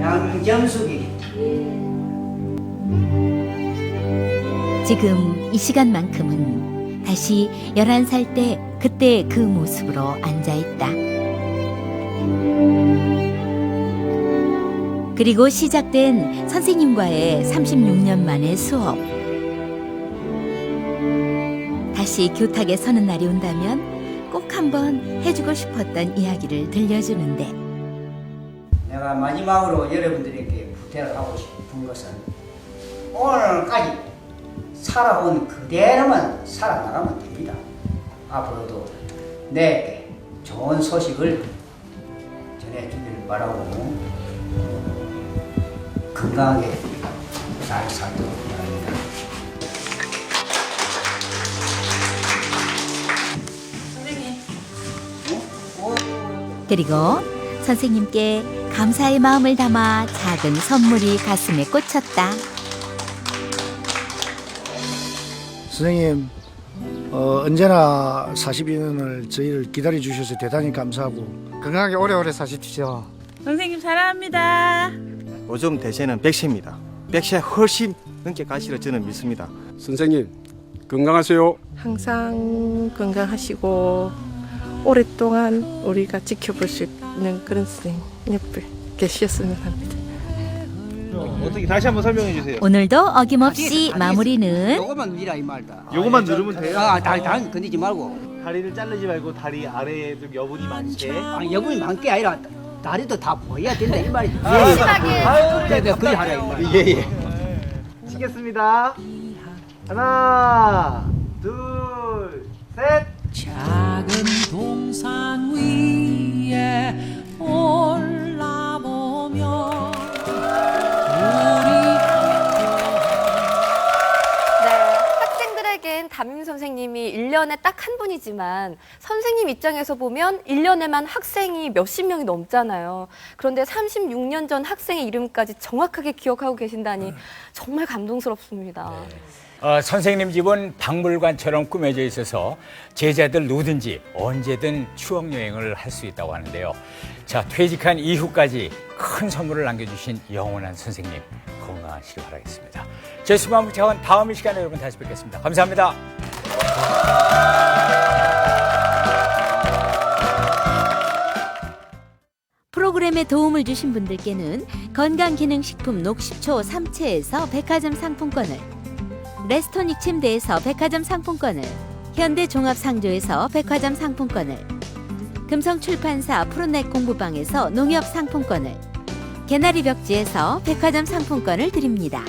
양정숙이 지금 이 시간만큼은 다시 11살 때 그때 그 모습으로 앉아있다. 그리고 시작된 선생님과의 36년 만의 수업. 다시 교탁에 서는 날이 온다면 꼭 한번 해주고 싶었던 이야기를 들려주는데 내가 마지막으로 여러분들에게 부탁을 하고 싶은 것은 오늘까지 살아온 그대로만 살아나가면 됩니다. 앞으로도 내게 좋은 소식을 전해주길 바라고 어, 건강하게 잘 살도록 그리고 선생님께 감사의 마음을 담아 작은 선물이 가슴에 꽂혔다. 선생님 어, 언제나 42년을 저희를 기다려 주셔서 대단히 감사하고 건강하게 오래오래 사십시오. 선생님 사랑합니다. 요즘 대세는 100세입니다. 100세 훨씬 넘게 가시를 저는 믿습니다. 선생님 건강하세요. 항상 건강하시고 오랫동안 우리가 지켜볼 수 있는 그런 선생님 옆에 계셨으면 합니다. 어떻게 다시 한번 설명해 주세요. 오늘도 어김없이 마무리는 요거만 미라 이 말다. 요거만 누르면 돼요? 아, 다, 다 건드지 말고. 다리를 자르지 말고 다리 아래에 좀 여분이 많게. 아, 여분이 많게 아니라 다리도 다 보여야 된다 이 말이지. 예, 예. 내가 그리 하라 이 말. 예 예. 치겠습니다. 하나, 둘, 셋. 작 담임 선생님이 1년에 딱 한 분이지만 선생님 입장에서 보면 1년에만 학생이 몇십 명이 넘잖아요. 그런데 36년 전 학생의 이름까지 정확하게 기억하고 계신다니 정말 감동스럽습니다. 어, 선생님 집은 박물관처럼 꾸며져 있어서 제자들 누구든지 언제든 추억 여행을 할 수 있다고 하는데요. 자, 퇴직한 이후까지 큰 선물을 남겨주신 영원한 선생님 건강하시길 바라겠습니다. 제 수만 부차원 다음 이 시간에 여러분 다시 뵙겠습니다. 감사합니다. 프로그램에 도움을 주신 분들께는 건강기능식품 녹십초 3채에서 백화점 상품권을 레스토닉 침대에서 백화점 상품권을 현대종합상조에서 백화점 상품권을 금성출판사 푸른넥 공부방에서 농협 상품권을 개나리 벽지에서 백화점 상품권을 드립니다.